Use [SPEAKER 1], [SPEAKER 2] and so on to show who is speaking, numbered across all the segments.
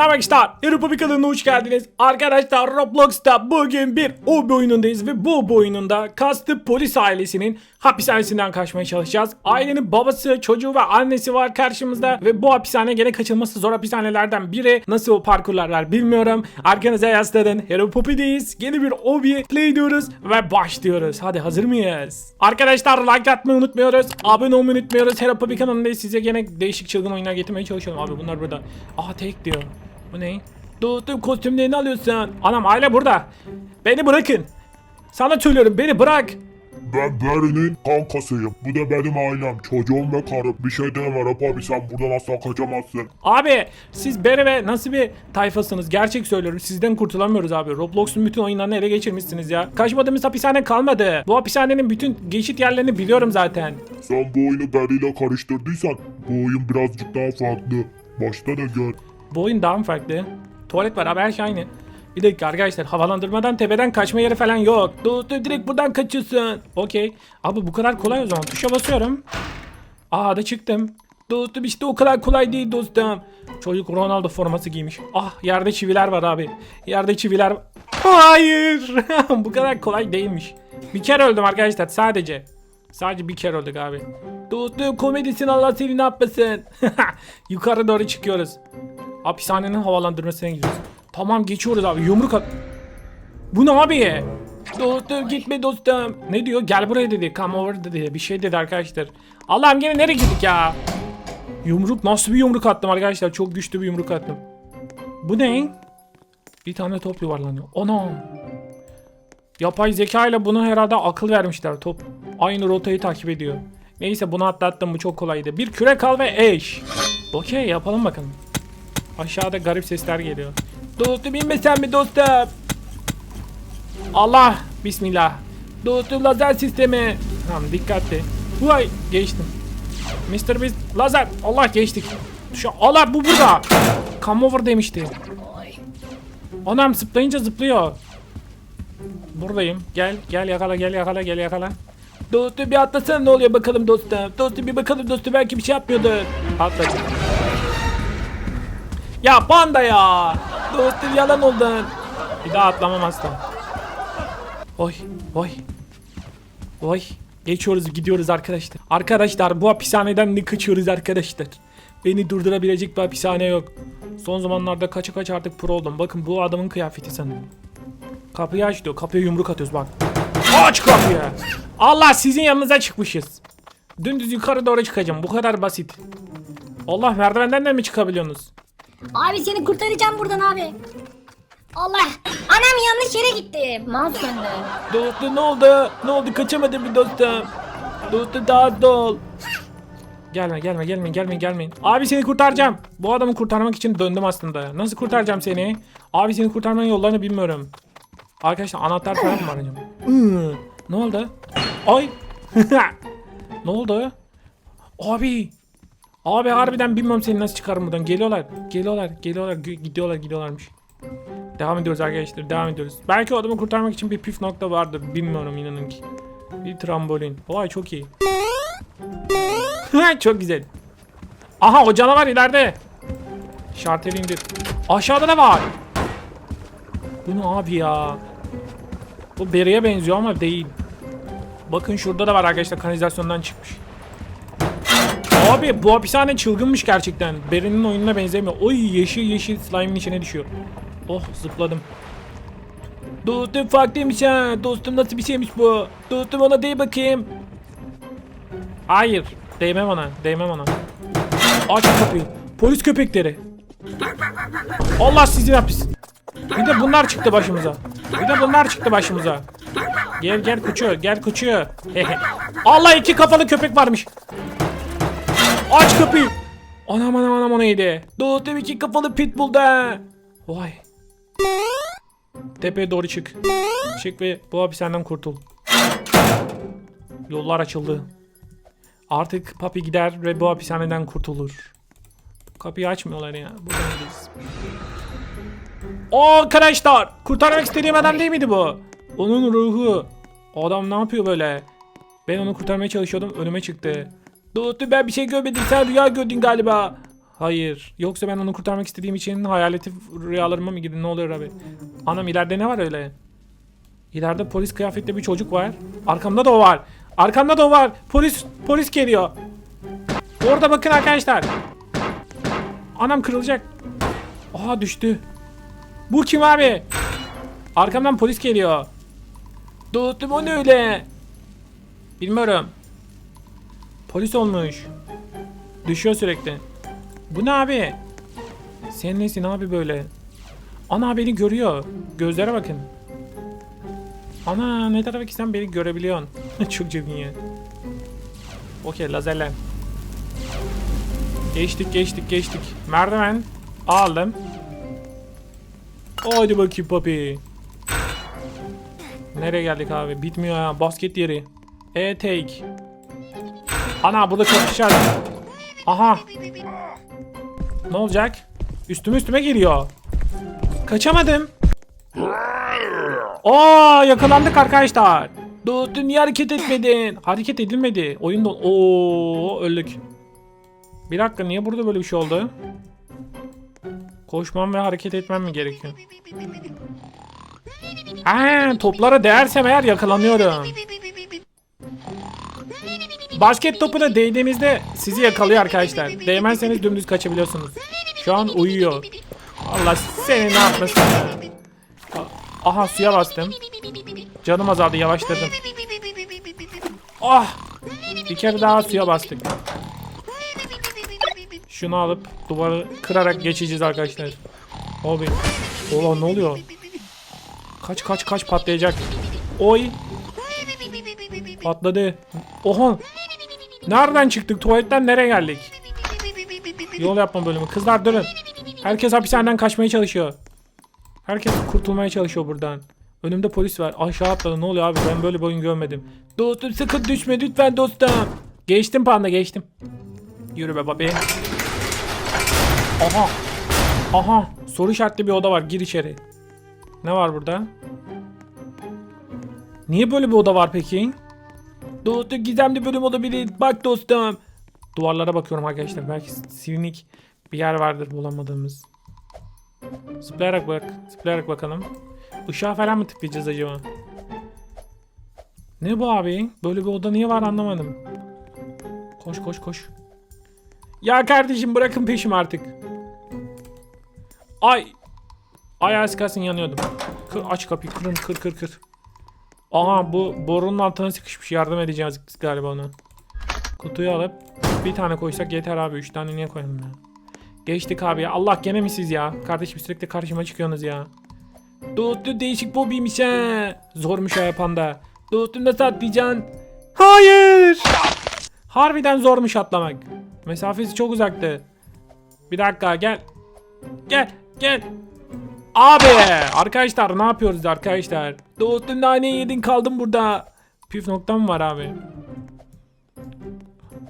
[SPEAKER 1] Arkadaşlar Europa kanalına hoş geldiniz. Arkadaşlar Roblox'ta bugün bir OB oyunundayız ve bu OB oyununda kastı polis ailesinin hapishanesinden kaçmaya çalışacağız. Ailenin babası, çocuğu ve annesi var karşımızda ve bu hapishane gene kaçılması zor hapishanelerden biri. Nasıl o parkurlar var bilmiyorum. Arkanıza yaslanın. Hero Poppy'deyiz. Yeni bir OB play diyoruz ve başlıyoruz. Hadi hazır mıyız? Arkadaşlar like atmayı unutmuyoruz. Abone olmayı unutmuyoruz. Hero Poppy kanalındayız. Size gene değişik çılgın oyunlar getirmeye çalışıyorum. Abi bunlar burada. Aha tek diyor. Bu ne? Doğduğum kostümlerini alıyorsun. Anam aile burada. Beni bırakın. Sana söylüyorum beni bırak.
[SPEAKER 2] Ben Barry'nin kankasıyım. Bu da benim ailem. Çocuğum ve karım. Bir şey deme Rap abi sen buradan asla kaçamazsın.
[SPEAKER 1] Abi siz Bere ve nasıl bir tayfasınız? Gerçek söylüyorum. Sizden kurtulamıyoruz abi. Roblox'un bütün oyunlarını ele geçirmişsiniz ya. Kaçmadığımız hapishane kalmadı. Bu hapishanenin bütün geçit yerlerini biliyorum zaten.
[SPEAKER 2] Sen bu oyunu Barry ile karıştırdıysan bu oyun birazcık daha farklı. Başta da gör.
[SPEAKER 1] Bu oyun daha mı farklı? Tuvalet var abi her şey aynı. Bir dakika arkadaşlar havalandırmadan tepeden kaçma yeri falan yok. Dostum direkt buradan kaçıyorsun. Okey. Abi bu kadar kolay o zaman. Tuşa basıyorum. Aa da çıktım. Dostum işte o kadar kolay değil dostum. Çocuk Ronaldo forması giymiş. Ah yerde çiviler var abi. Yerde çiviler Hayır. bu kadar kolay değilmiş. Bir kere öldüm arkadaşlar sadece. Sadece bir kere öldük abi. Dostum komedisin Allah seni ne yapmasın. Yukarı doğru çıkıyoruz. Hapishanenin havalandırmasına gidiyoruz. Tamam geçiyoruz abi yumruk at. Bu ne abi? Dostum gitme dostum. Ne diyor? Gel buraya dedi. Come over dedi. Bir şey dedi arkadaşlar. Allah'ım gene nereye gittik ya? Yumruk nasıl bir yumruk attım arkadaşlar? Çok güçlü bir yumruk attım. Bu ne? Bir tane top yuvarlanıyor. Ana. Yapay zeka ile bunu herhalde akıl vermişler. Top aynı rotayı takip ediyor. Neyse bunu atlattım bu çok kolaydı. Bir küre kal ve eş. Okey yapalım bakalım. Aşağıda garip sesler geliyor. Dostum inmesen mi dostum? Allah bismillah. Dostum lazer sistemi. Tamam dikkatli. Vay geçtim. Mr. Beast lazer. Allah geçtik. Şu Allah bu burada. Come over demişti. Anam zıplayınca zıplıyor. Buradayım. Gel gel yakala gel yakala gel yakala. Dostum bir atlasana ne oluyor bakalım dostum. Dostum bir bakalım dostum belki bir şey yapmıyordur. Atladım. Ya panda ya. Dostum yalan oldun. Bir daha atlamam asla. Oy oy. Oy. Geçiyoruz gidiyoruz arkadaşlar. Arkadaşlar bu hapishaneden ne kaçıyoruz arkadaşlar. Beni durdurabilecek bir hapishane yok. Son zamanlarda kaça kaç artık pro oldum. Bakın bu adamın kıyafeti sanırım. Kapıyı aç diyor. Kapıya yumruk atıyoruz bak. Aç kapıyı. Allah sizin yanınıza çıkmışız. Dümdüz yukarı doğru çıkacağım. Bu kadar basit. Allah merdivenden de mi çıkabiliyorsunuz?
[SPEAKER 3] Abi seni kurtaracağım buradan abi. Allah. Anam yanlış yere gitti. Mouse döndü.
[SPEAKER 1] Dostum ne oldu? Ne oldu? Kaçamadım bir dostum. Dostum daha hızlı ol. Gelme gelme gelme gelme gelmeyin. Abi seni kurtaracağım. Bu adamı kurtarmak için döndüm aslında. Nasıl kurtaracağım seni? Abi seni kurtarmanın yollarını bilmiyorum. Arkadaşlar anahtar falan mı var acaba? Ne oldu? Ay. ne oldu? Abi. Abi harbiden bilmiyorum seni nasıl çıkarım buradan. Geliyorlar. Geliyorlar. Geliyorlar. Gidiyorlar gidiyorlarmış. Devam ediyoruz arkadaşlar. Devam ediyoruz. Belki adamı kurtarmak için bir püf nokta vardır. Bilmiyorum inanın ki. Bir trambolin. Vay çok iyi. çok güzel. Aha o canavar ileride. Şarteli indir. Aşağıda ne var? Bu ne abi ya? Bu beriye benziyor ama değil. Bakın şurada da var arkadaşlar kanalizasyondan çıkmış. Abi bu hapishane çılgınmış gerçekten. Beri'nin oyununa benzemiyor. Oy yeşil yeşil slime'ın içine düşüyor. Oh zıpladım. Dostum farklıymış ha. Dostum nasıl bir şeymiş bu? Dostum ona değ bakayım. Hayır. Değmem ona. Değmem ona. Aç kapıyı. Polis köpekleri. Allah sizi yapsın. Bir de bunlar çıktı başımıza. Bir de bunlar çıktı başımıza. Gel gel kuçu. Gel kuçu. Allah iki kafalı köpek varmış. Aç kapıyı. Anam anam anam o neydi? Dostum iki kafalı pitbull da. Vay. Tepeye doğru çık. Çık ve bu hapishaneden kurtul. Yollar açıldı. Artık Papi gider ve bu hapishaneden kurtulur. Kapıyı açmıyorlar ya. O arkadaşlar! Kurtarmak istediğim adam değil miydi bu? Onun ruhu. O adam ne yapıyor böyle? Ben onu kurtarmaya çalışıyordum. Önüme çıktı. Dostum ben bir şey görmedim. Sen rüya gördün galiba. Hayır. Yoksa ben onu kurtarmak istediğim için hayaleti rüyalarıma mı gidin? Ne oluyor abi? Anam ileride ne var öyle? İleride polis kıyafetli bir çocuk var. Arkamda da o var. Arkamda da o var. Polis polis geliyor. Orada bakın arkadaşlar. Anam kırılacak. Aha düştü. Bu kim abi? Arkamdan polis geliyor. Dostum o ne öyle? Bilmiyorum. Polis olmuş. Düşüyor sürekli. Bu ne abi? Sen nesin abi böyle? Ana beni görüyor. Gözlere bakın. Ana ne tarafa gitsen beni görebiliyorsun. Çok ya. Okey lazerler. Geçtik geçtik geçtik. Merdiven aldım. Hadi bakayım papi. Nereye geldik abi? Bitmiyor ya. Basket yeri. E take. Ana burada çok var. Aha. Ne olacak? Üstüme üstüme geliyor. Kaçamadım. Aa yakalandık arkadaşlar. Dostum niye hareket etmedin? Hareket edilmedi. Oyunda Oo öldük. Bir dakika niye burada böyle bir şey oldu? Koşmam ve hareket etmem mi gerekiyor? Ha, toplara değersem eğer yakalanıyorum. Basket topuna değdiğinizde sizi yakalıyor arkadaşlar. Değmezseniz dümdüz kaçabiliyorsunuz. Şu an uyuyor. Allah seni ne yapmasın ya. Aha suya bastım. Canım azaldı yavaşladım. Ah! Bir kere daha suya bastık. Şunu alıp duvarı kırarak geçeceğiz arkadaşlar. Abi. Ola ne oluyor? Kaç kaç kaç patlayacak. Oy. Patladı. Oha. Nereden çıktık? Tuvaletten nereye geldik? Yol yapma bölümü. Kızlar durun. Herkes hapishaneden kaçmaya çalışıyor. Herkes kurtulmaya çalışıyor buradan. Önümde polis var. Aşağı atladı. Ne oluyor abi? Ben böyle bir oyun görmedim. Dostum sakın düşme lütfen dostum. Geçtim panda geçtim. Yürü be babi. Aha. Aha. Soru işaretli bir oda var. Gir içeri. Ne var burada? Niye böyle bir oda var peki? Dostum gizemli bölüm olabilir. Bak dostum. Duvarlara bakıyorum arkadaşlar. Belki sivinik bir yer vardır bulamadığımız. Zıplayarak bak. Zıplayarak bakalım. Işığa falan mı tıklayacağız acaba? Ne bu abi? Böyle bir oda niye var anlamadım. Koş koş koş. Ya kardeşim bırakın peşimi artık. Ay. Ay az kalsın yanıyordum. Kır, aç kapıyı kırın kır kır kır. Aha bu borunun altına sıkışmış yardım edeceğiz galiba ona. Kutuyu alıp bir tane koysak yeter abi. Üç tane niye koyalım ya? Geçtik abi ya. Allah gene mi siz ya? Kardeşim sürekli karşıma çıkıyorsunuz ya. Dostum değişik bobiymiş he. Zormuş ha yapan da. Dostum nasıl atlayacaksın? Hayır. Harbiden zormuş atlamak. Mesafesi çok uzaktı. Bir dakika gel. Gel gel. Abi arkadaşlar ne yapıyoruz arkadaşlar? Dostum nane yedin kaldım burada. Püf noktam var abi.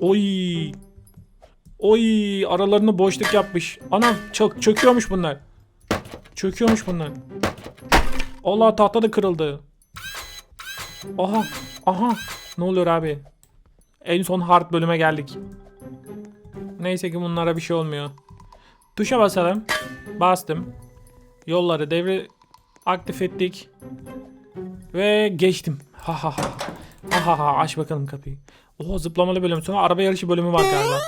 [SPEAKER 1] Oy. Oy aralarını boşluk yapmış. Anam çök çöküyormuş bunlar. Çöküyormuş bunlar. Allah tahta da kırıldı. Aha aha ne oluyor abi? En son hard bölüme geldik. Neyse ki bunlara bir şey olmuyor. Tuşa basalım. Bastım. Yolları devre aktif ettik. Ve geçtim. Ha ha ha. Ha ha ha aç bakalım kapıyı. Oho zıplamalı bölüm sonra araba yarışı bölümü var galiba.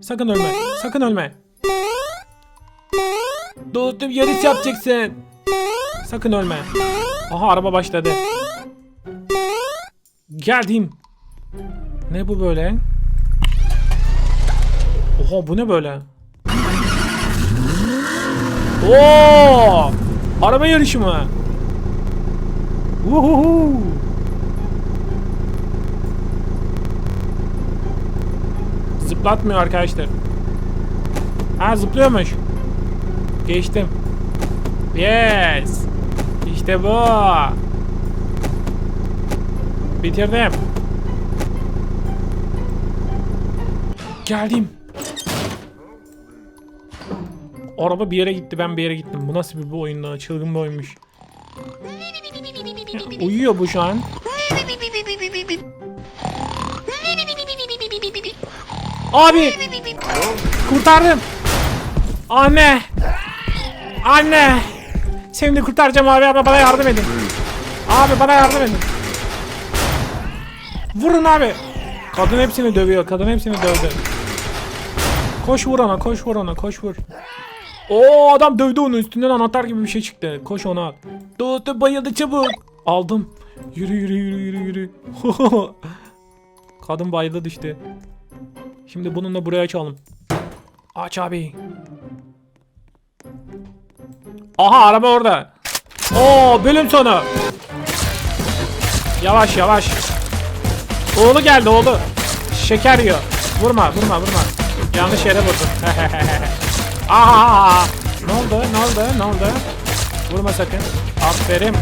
[SPEAKER 1] Sakın ölme. Sakın ölme. Dostum yarış yapacaksın. Sakın ölme. Aha araba başladı. Geldim. Ne bu böyle? Oha bu ne böyle? Oo! Araba yarışı mı? Uhuhu! Zıplatmıyor arkadaşlar. Ha zıplıyormuş. Geçtim. Yes. İşte bu. Bitirdim. Geldim. Araba bir yere gitti ben bir yere gittim. Bu nasıl bir bu oyunda? Çılgın bir oyunmuş. Uyuyor bu şu an. Abi! Kurtardım. Anne. Anne. Seni de kurtaracağım abi ama bana yardım edin. Abi bana yardım edin. Vurun abi. Kadın hepsini dövüyor. Kadın hepsini dövdü. Koş vur ona, koş vur ona, koş vur. Oo adam dövdü onu üstünden anahtar gibi bir şey çıktı. Koş ona al. Dur dur bayıldı çabuk. Aldım. Yürü yürü yürü yürü yürü. Kadın bayıldı düştü. Şimdi bununla buraya açalım. Aç abi. Aha araba orada. Oo bölüm sonu. Yavaş yavaş. Oğlu geldi oğlu. Şeker yiyor. Vurma vurma vurma. Yanlış yere vurdun. Aa! Ne oldu? Ne oldu? Ne oldu? Vurma sakın. Aferin.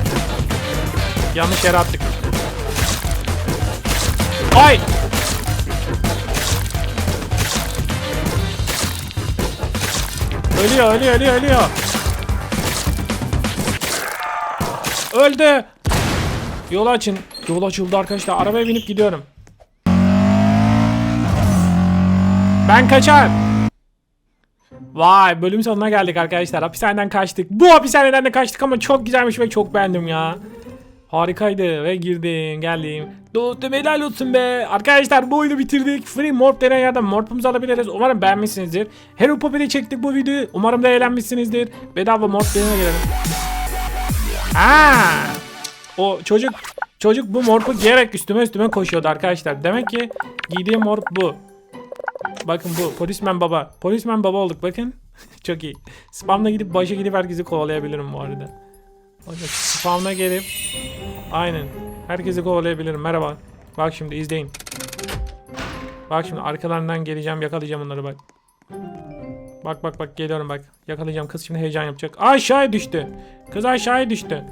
[SPEAKER 1] Yanlış yere attık. Ay! Ölüyor, ölüyor, ölüyor, ölüyor. Öldü. Yol açın. Yol açıldı arkadaşlar. Arabaya binip gidiyorum. Ben kaçar. Vay bölüm sonuna geldik arkadaşlar. Hapishaneden kaçtık. Bu hapishaneden de kaçtık ama çok güzelmiş ve çok beğendim ya. Harikaydı ve girdim geldim. Dostum helal olsun be. Arkadaşlar bu oyunu bitirdik. Free Morp denen yerden Morp'umuzu alabiliriz. Umarım beğenmişsinizdir. Hero Poppy'de çektik bu videoyu. Umarım da eğlenmişsinizdir. Bedava Morp denene gelelim. Aa! O çocuk çocuk bu morpu giyerek üstüme üstüme koşuyordu arkadaşlar. Demek ki giydiğim morp bu. Bakın bu polismen baba. Polismen baba olduk bakın. Çok iyi. Spamla gidip başa gidip herkesi kovalayabilirim bu arada. Spamla gelip aynen herkesi kovalayabilirim. Merhaba. Bak şimdi izleyin. Bak şimdi arkalarından geleceğim yakalayacağım onları bak. Bak bak bak geliyorum bak. Yakalayacağım kız şimdi heyecan yapacak. Aşağıya düştü. Kız aşağıya düştü.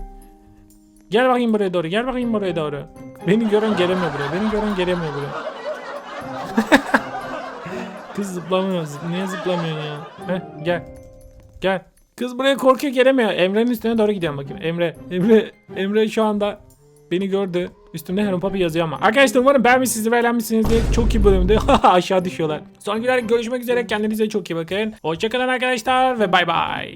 [SPEAKER 1] Gel bakayım buraya doğru. Gel bakayım buraya doğru. Beni gören gelemiyor buraya. Beni gören gelemiyor buraya. Kız zıplamıyor. Zıp- Niye zıplamıyorsun ya? Heh, gel. Gel. Kız buraya korkuyor gelemiyor. Emre'nin üstüne doğru gidiyorum bakayım. Emre. Emre. Emre şu anda beni gördü. Üstümde Heron Papi yazıyor ama. Arkadaşlar umarım beğenmişsiniz ve eğlenmişsinizdir. Çok iyi bölümdü. Aşağı düşüyorlar. Sonraki görüşmek üzere. Kendinize çok iyi bakın. Hoşçakalın arkadaşlar ve bay bay.